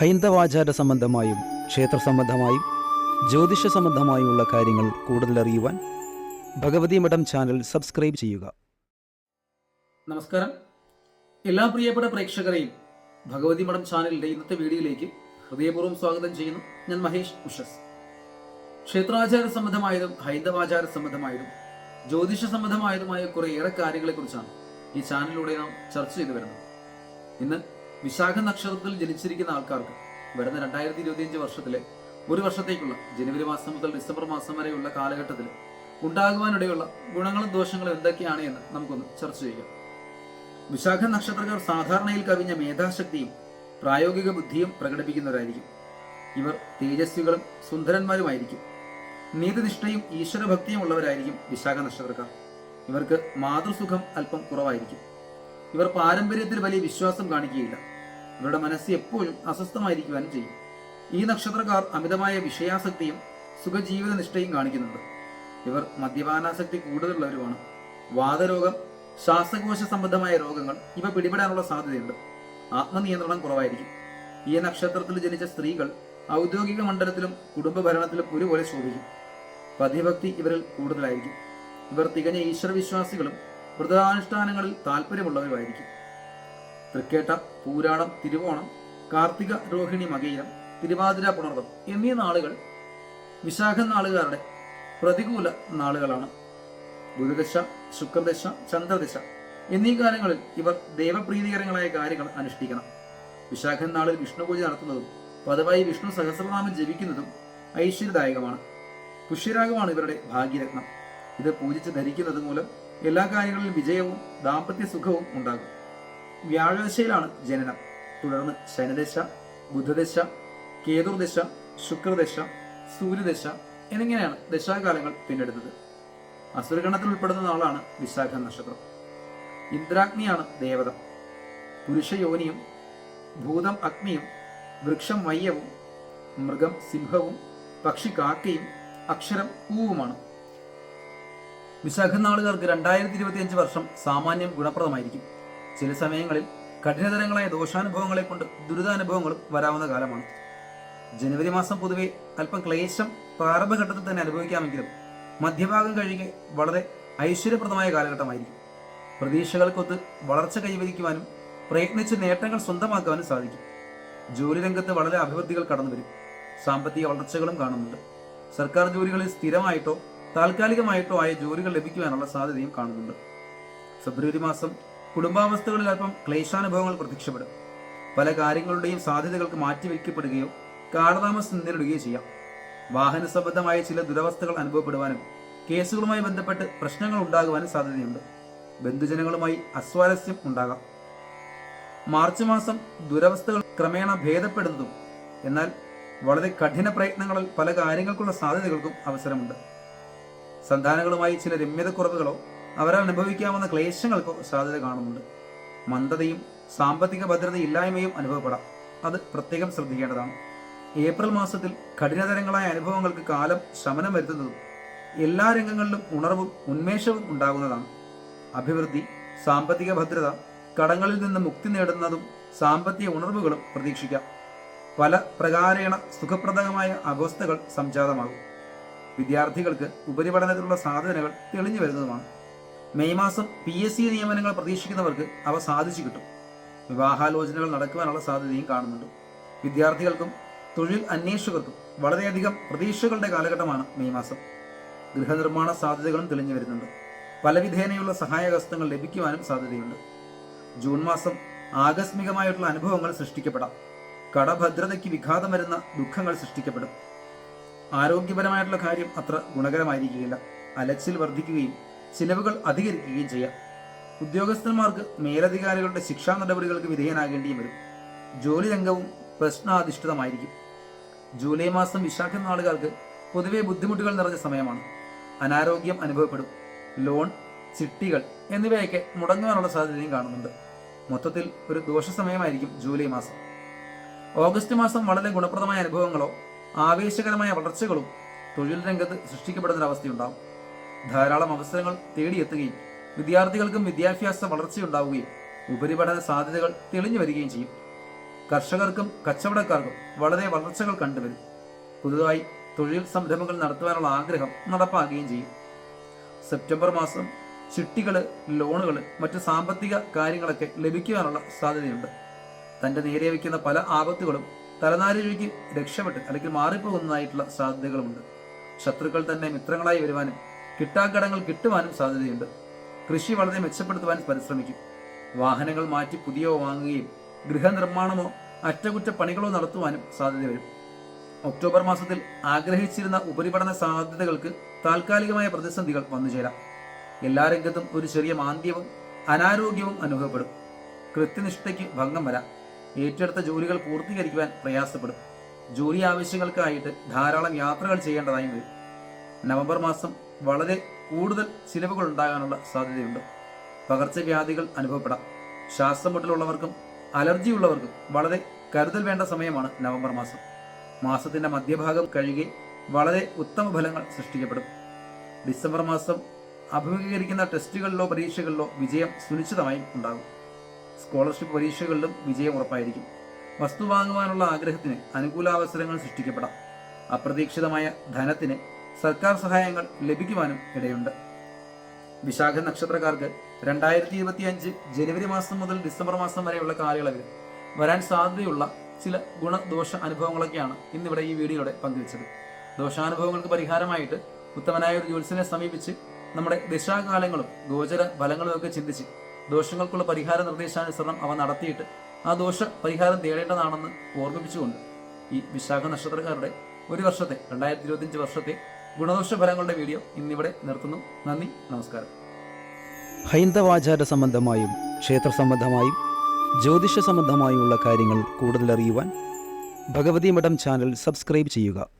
ഹൈന്ദവാചാര സംബന്ധമായും ക്ഷേത്ര സംബന്ധമായും ജ്യോതിഷ സംബന്ധമായുമുള്ള കാര്യങ്ങൾ കൂടുതൽ അറിയുവാൻ ഭഗവതി മഠം ചാനൽ സബ്സ്ക്രൈബ് ചെയ്യുക. നമസ്കാരം. എല്ലാ പ്രിയപ്പെട്ട പ്രേക്ഷകരെയും ഭഗവതി മഠം ചാനലിന്റെ ഇന്നത്തെ വീഡിയോയിലേക്ക് ഹൃദയപൂർവം സ്വാഗതം ചെയ്യുന്നു ഞാൻ മഹേഷ് ഉഷസ്. ക്ഷേത്രാചാര സംബന്ധമായതും ഹൈന്ദവാചാര സംബന്ധമായതും ജ്യോതിഷ സംബന്ധമായതുമായ കുറേയേറെ കാര്യങ്ങളെക്കുറിച്ചാണ് ഈ ചാനലിലൂടെ നാം ചർച്ച ചെയ്തു വരുന്നത്. ഇന്ന് വിശാഖ നക്ഷത്രത്തിൽ ജനിച്ചിരിക്കുന്ന ആൾക്കാർക്ക് വരുന്ന രണ്ടായിരത്തി ഇരുപത്തിയഞ്ച് വർഷത്തിലെ ഒരു വർഷത്തേക്കുള്ള ജനുവരി മാസം മുതൽ ഡിസംബർ മാസം വരെയുള്ള കാലഘട്ടത്തിൽ ഉണ്ടാകുവാനിടയുള്ള ഗുണങ്ങളും ദോഷങ്ങളും എന്തൊക്കെയാണ് എന്ന് നമുക്കൊന്ന് ചർച്ച ചെയ്യാം. വിശാഖ നക്ഷത്രക്കാർ സാധാരണയിൽ കവിഞ്ഞ മേധാശക്തിയും പ്രായോഗിക ബുദ്ധിയും പ്രകടിപ്പിക്കുന്നവരായിരിക്കും. ഇവർ തേജസ്വികളും സുന്ദരന്മാരുമായിരിക്കും. നീതിനിഷ്ഠയും ഈശ്വരഭക്തിയും ഉള്ളവരായിരിക്കും വിശാഖ നക്ഷത്രക്കാർ. ഇവർക്ക് മാതൃസുഖം അല്പം കുറവായിരിക്കും. ഇവർ പാരമ്പര്യത്തിൽ വലിയ വിശ്വാസം കാണിക്കുകയില്ല. ഇവരുടെ മനസ്സ് എപ്പോഴും അസ്വസ്ഥമായിരിക്കുവാനും ചെയ്യും. ഈ നക്ഷത്രക്കാർ അമിതമായ വിഷയാസക്തിയും സുഖജീവിത നിഷ്ഠയും കാണിക്കുന്നുണ്ട്. ഇവർ മദ്യപാനാസക്തി കൂടുതലുള്ളവരുമാണ്. വാതരോഗം ശ്വാസകോശ സംബന്ധമായ രോഗങ്ങൾ ഇവ പിടിപെടാനുള്ള സാധ്യതയുണ്ട്. ആത്മനിയന്ത്രണം കുറവായിരിക്കും. ഈ നക്ഷത്രത്തിൽ ജനിച്ച സ്ത്രീകൾ ഔദ്യോഗിക മണ്ഡലത്തിലും കുടുംബ ഭരണത്തിലും ഒരുപോലെ ശോഭിക്കും. പതിഭക്തി ഇവരിൽ കൂടുതലായിരിക്കും. ഇവർ തികഞ്ഞ ഈശ്വരവിശ്വാസികളും വ്രതാനുഷ്ഠാനങ്ങളിൽ താല്പര്യമുള്ളവരുമായിരിക്കും തൃക്കേട്ട പൂരാടം തിരുവോണം കാർത്തിക രോഹിണി മകയിരം തിരുവാതിര പുണർവം എന്നീ നാളുകൾ വിശാഖ നാളുകാരുടെ പ്രതികൂല നാളുകളാണ്. ബുധദശ ശുക്രദശ ചന്ദ്രദശ എന്നീ കാലങ്ങളിൽ ഇവർ ദൈവപ്രീതികരങ്ങളായ കാര്യങ്ങൾ അനുഷ്ഠിക്കണം. വിശാഖൻ നാളിൽ വിഷ്ണു പൂജ നടത്തുന്നതും പതിവായി വിഷ്ണു സഹസ്രനാമം ജപിക്കുന്നതും ഐശ്വര്യദായകമാണ്. പുഷ്യരാഗമാണ് ഇവരുടെ ഭാഗ്യരത്നം. ഇത് പൂജിച്ച് ധരിക്കുന്നത് മൂലം എല്ലാ കാര്യങ്ങളിലും വിജയവും ദാമ്പത്യ സുഖവും ഉണ്ടാകും. വ്യാഴദശയിലാണ് ജനനം. തുടർന്ന് ശനിദശ ബുധദശ കേതുർദശ ശുക്രദശ സൂര്യദശ എന്നിങ്ങനെയാണ് ദശാകാലങ്ങൾ പിന്നിടുന്നത്. അസുരഗണത്തിൽ ഉൾപ്പെടുന്ന നാളാണ് വിശാഖ നക്ഷത്രം. ഇന്ദ്രാഗ്നിയാണ് ദേവത. പുരുഷയോനിയും ഭൂതം അഗ്നിയും വൃക്ഷം വയ്യവും മൃഗം സിംഹവും പക്ഷി കാക്കയും അക്ഷരം പൂവുമാണ് വിശാഖ നാളുകാർക്ക് രണ്ടായിരത്തി ഇരുപത്തിയഞ്ച് വർഷം സാമാന്യം ഗുണപ്രദമായിരിക്കും. ചില സമയങ്ങളിൽ കഠിനതരങ്ങളായ ദോഷാനുഭവങ്ങളെ കൊണ്ട് ദുരിതാനുഭവങ്ങളും വരാവുന്ന കാലമാണ്. ജനുവരി മാസം പൊതുവെ അല്പം ക്ലേശം പ്രാരംഭഘട്ടത്തിൽ തന്നെ അനുഭവിക്കാമെങ്കിലും മധ്യഭാഗം കഴിയുക വളരെ ഐശ്വര്യപ്രദമായ കാലഘട്ടമായിരിക്കും. പ്രതീക്ഷകൾക്കൊത്ത് വളർച്ച കൈവരിക്കുവാനും പ്രയത്നിച്ച് നേട്ടങ്ങൾ സ്വന്തമാക്കുവാനും സാധിക്കും. ജോലി രംഗത്ത് വളരെ അഭിവൃദ്ധികൾ കടന്നു വരും. സാമ്പത്തിക വളർച്ചകളും കാണുന്നുണ്ട്. സർക്കാർ ജോലികളിൽ സ്ഥിരമായിട്ടോ താൽക്കാലികമായിട്ടോ ആയ ജോലികൾ ലഭിക്കുവാനുള്ള സാധ്യതയും കാണുന്നുണ്ട്. ഫെബ്രുവരി മാസം കുടുംബാവസ്ഥകളിൽ അല്പം ക്ലേശാനുഭവങ്ങൾ പ്രത്യക്ഷപ്പെടും. പല കാര്യങ്ങളുടെയും സാധ്യതകൾക്ക് മാറ്റിവെക്കപ്പെടുകയോ കാലതാമസം നേരിടുകയോ ചെയ്യാം. വാഹന സംബന്ധമായ ചില ദുരവസ്ഥകൾ അനുഭവപ്പെടുവാനും കേസുകളുമായി ബന്ധപ്പെട്ട് പ്രശ്നങ്ങൾ ഉണ്ടാകുവാനും സാധ്യതയുണ്ട്. ബന്ധുജനങ്ങളുമായി അസ്വാരസ്യം ഉണ്ടാകാം. മാർച്ച് മാസം ദുരവസ്ഥകൾ ക്രമേണ ഭേദപ്പെടുന്നതും എന്നാൽ വളരെ കഠിന പ്രയത്നങ്ങളിൽ പല കാര്യങ്ങൾക്കുള്ള സാധ്യതകൾക്കും അവസരമുണ്ട്. സന്താനങ്ങളുമായി ചില രമ്യതക്കുറവുകളോ അവരാൽ അനുഭവിക്കാവുന്ന ക്ലേശങ്ങൾക്കോ സാധ്യത കാണുന്നുണ്ട്. മന്ദതയും സാമ്പത്തിക ഭദ്രതയില്ലായ്മയും അനുഭവപ്പെടാം. അത് പ്രത്യേകം ശ്രദ്ധിക്കേണ്ടതാണ്. ഏപ്രിൽ മാസത്തിൽ കഠിനതരങ്ങളായ അനുഭവങ്ങൾക്ക് കാലം ശമനം വരുത്തുന്നതും എല്ലാ രംഗങ്ങളിലും ഉണർവും ഉന്മേഷവും ഉണ്ടാകുന്നതാണ്. അഭിവൃദ്ധി സാമ്പത്തിക ഭദ്രത കടങ്ങളിൽ നിന്ന് മുക്തി നേടുന്നതും സാമ്പത്തിക ഉണർവുകളും പ്രതീക്ഷിക്കാം. പല പ്രകാരേണ സുഖപ്രദമായ അവസ്ഥകൾ സംജാതമാകും. വിദ്യാർത്ഥികൾക്ക് ഉപരിപഠനത്തിലുള്ള സാധനകൾ തെളിഞ്ഞു വരുന്നതുമാണ്. മെയ് മാസം പി എസ് സി നിയമനങ്ങൾ പ്രതീക്ഷിക്കുന്നവർക്ക് അവ സാധിച്ചു കിട്ടും. വിവാഹാലോചനകൾ നടക്കുവാനുള്ള സാധ്യതയും കാണുന്നുണ്ട്. വിദ്യാർത്ഥികൾക്കും തൊഴിൽ അന്വേഷകർക്കും വളരെയധികം പ്രതീക്ഷകളുടെ കാലഘട്ടമാണ് മെയ് മാസം. ഗൃഹനിർമ്മാണ സാധ്യതകളും തെളിഞ്ഞു വരുന്നുണ്ട്. പലവിധേനയുള്ള സഹായഹസ്തങ്ങൾ ലഭിക്കുവാനും സാധ്യതയുണ്ട്. ജൂൺ മാസം ആകസ്മികമായിട്ടുള്ള അനുഭവങ്ങൾ സൃഷ്ടിക്കപ്പെടാം. കടഭദ്രതയ്ക്ക് വിഘാതം വരുന്ന ദുഃഖങ്ങൾ സൃഷ്ടിക്കപ്പെടും. ആരോഗ്യപരമായിട്ടുള്ള കാര്യം അത്ര ഗുണകരമായിരിക്കുകയില്ല. അലച്ചിൽ വർദ്ധിക്കുകയും ചിലവുകൾ അധികരിക്കുകയും ചെയ്യാം. ഉദ്യോഗസ്ഥന്മാർക്ക് മേലധികാരികളുടെ ശിക്ഷാ നടപടികൾക്ക് വിധേയനാകേണ്ടിയും വരും. ജോലി രംഗവും പ്രശ്നാധിഷ്ഠിതമായിരിക്കും. ജൂലൈ മാസം വിശാഖ നാളുകാർക്ക് പൊതുവെ ബുദ്ധിമുട്ടുകൾ നിറഞ്ഞ സമയമാണ്. അനാരോഗ്യം അനുഭവപ്പെടും. ലോൺ ചിട്ടികൾ എന്നിവയൊക്കെ മുടങ്ങുവാനുള്ള സാധ്യതയും കാണുന്നുണ്ട്. മൊത്തത്തിൽ ഒരു ദോഷ സമയമായിരിക്കും ജൂലൈ മാസം. ഓഗസ്റ്റ് മാസം വളരെ ഗുണപ്രദമായ അനുഭവങ്ങളോ ആവേശകരമായ വളർച്ചകളും തൊഴിൽ രംഗത്ത് സൃഷ്ടിക്കപ്പെടുന്നൊരവസ്ഥയുണ്ടാവും ധാരാളം അവസരങ്ങൾ തേടിയെത്തുകയും വിദ്യാർത്ഥികൾക്കും വിദ്യാഭ്യാസ വളർച്ചയുണ്ടാവുകയും ഉപരിപഠന സാധ്യതകൾ തെളിഞ്ഞു വരികയും ചെയ്യും. കർഷകർക്കും കച്ചവടക്കാർക്കും വളരെ വളർച്ചകൾ കണ്ടുവരും. പുതുതായി തൊഴിൽ സംരംഭങ്ങൾ നടത്തുവാനുള്ള ആഗ്രഹം നടപ്പാക്കുകയും ചെയ്യും. സെപ്റ്റംബർ മാസം ചിട്ടികൾ ലോണുകൾ മറ്റ് സാമ്പത്തിക കാര്യങ്ങളൊക്കെ ലഭിക്കുവാനുള്ള സാധ്യതയുണ്ട്. തന്റെ നേരെ വയ്ക്കുന്ന പല ആപത്തുകളും തലനാരിഴിക്ക് രക്ഷപ്പെട്ട് അല്ലെങ്കിൽ മാറിപ്പോകുന്നതായിട്ടുള്ള സാധ്യതകളുമുണ്ട്. ശത്രുക്കൾ തന്നെ മിത്രങ്ങളായി വരുവാനും കിട്ടാക്കടങ്ങൾ കിട്ടുവാനും സാധ്യതയുണ്ട്. കൃഷി വളരെ മെച്ചപ്പെടുത്തുവാനും പരിശ്രമിക്കും. വാഹനങ്ങൾ മാറ്റി പുതിയവ വാങ്ങുകയും ഗൃഹനിർമ്മാണമോ അറ്റകുറ്റപ്പണികളോ നടത്തുവാനും സാധ്യത വരും. ഒക്ടോബർ മാസത്തിൽ ആഗ്രഹിച്ചിരുന്ന ഉപരിപഠന സാധ്യതകൾക്ക് താൽക്കാലികമായ പ്രതിസന്ധികൾ വന്നുചേരാം എല്ലാ രംഗത്തും ഒരു ചെറിയ മാന്ദ്യവും അനാരോഗ്യവും അനുഭവപ്പെടും. കൃത്യനിഷ്ഠയ്ക്ക് ഭംഗം വരാം. ഏറ്റെടുത്ത ജോലികൾ പൂർത്തീകരിക്കുവാൻ പ്രയാസപ്പെടും. ജോലി ആവശ്യങ്ങൾക്കായിട്ട് ധാരാളം യാത്രകൾ ചെയ്യേണ്ടതായും വരും. നവംബർ മാസം വളരെ കൂടുതൽ ചിലവുകൾ ഉണ്ടാകാനുള്ള സാധ്യതയുണ്ട്. പകർച്ചവ്യാധികൾ അനുഭവപ്പെടാം. ശ്വാസം മുട്ടലുള്ളവർക്കും അലർജി ഉള്ളവർക്കും വളരെ കരുതൽ വേണ്ട സമയമാണ് നവംബർ മാസം. മാസത്തിന്റെ മധ്യഭാഗം കഴുകി വളരെ ഉത്തമ ഫലങ്ങൾ സൃഷ്ടിക്കപ്പെടും. ഡിസംബർ മാസം അഭിമുഖീകരിക്കുന്ന ടെസ്റ്റുകളിലോ പരീക്ഷകളിലോ വിജയം സുനിശ്ചിതമായും ഉണ്ടാകും. സ്കോളർഷിപ്പ് പരീക്ഷകളിലും വിജയം ഉറപ്പായിരിക്കും. വസ്തു വാങ്ങുവാനുള്ള ആഗ്രഹത്തിന് അനുകൂലാവസരങ്ങൾ സൃഷ്ടിക്കപ്പെടാം. അപ്രതീക്ഷിതമായ ധനത്തിന് സർക്കാർ സഹായങ്ങൾ ലഭിക്കുവാനും ഇടയുണ്ട്. വിശാഖ നക്ഷത്രക്കാർക്ക് രണ്ടായിരത്തി ഇരുപത്തി അഞ്ച് ജനുവരി മാസം മുതൽ ഡിസംബർ മാസം വരെയുള്ള കാലയളവിൽ വരാൻ സാധ്യതയുള്ള ചില ഗുണദോഷ അനുഭവങ്ങളൊക്കെയാണ് ഇന്നിവിടെ ഈ വീഡിയോയിലൂടെ പങ്കുവച്ചത്. ദോഷാനുഭവങ്ങൾക്ക് പരിഹാരമായിട്ട് ഉത്തമനായ ഒരു ജ്യോത്സ്യനെ സമീപിച്ച് നമ്മുടെ ദിശാകാലങ്ങളും ഗോചര ഫലങ്ങളും ഒക്കെ ചിന്തിച്ച് ദോഷങ്ങൾക്കുള്ള പരിഹാര നിർദ്ദേശാനുസരണം അവ നടത്തിയിട്ട് ആ ദോഷ പരിഹാരം തേടേണ്ടതാണെന്ന് ഓർമ്മിപ്പിച്ചുകൊണ്ട് ഈ വിശാഖ നക്ഷത്രക്കാരുടെ ഒരു വർഷത്തെ രണ്ടായിരത്തി ഇരുപത്തിയഞ്ച് വർഷത്തെ ഗുണദോഷ ഫലങ്ങളുടെ വീഡിയോ ഇന്നിവിടെ നിർത്തുന്നു. നന്ദി നമസ്കാരം. ഹൈന്ദവാചാര സംബന്ധമായും ക്ഷേത്ര സംബന്ധമായും ജ്യോതിഷ സംബന്ധമായുമുള്ള കാര്യങ്ങൾ കൂടുതലറിയുവാൻ ഭഗവതി മഠം ചാനൽ സബ്സ്ക്രൈബ് ചെയ്യുക.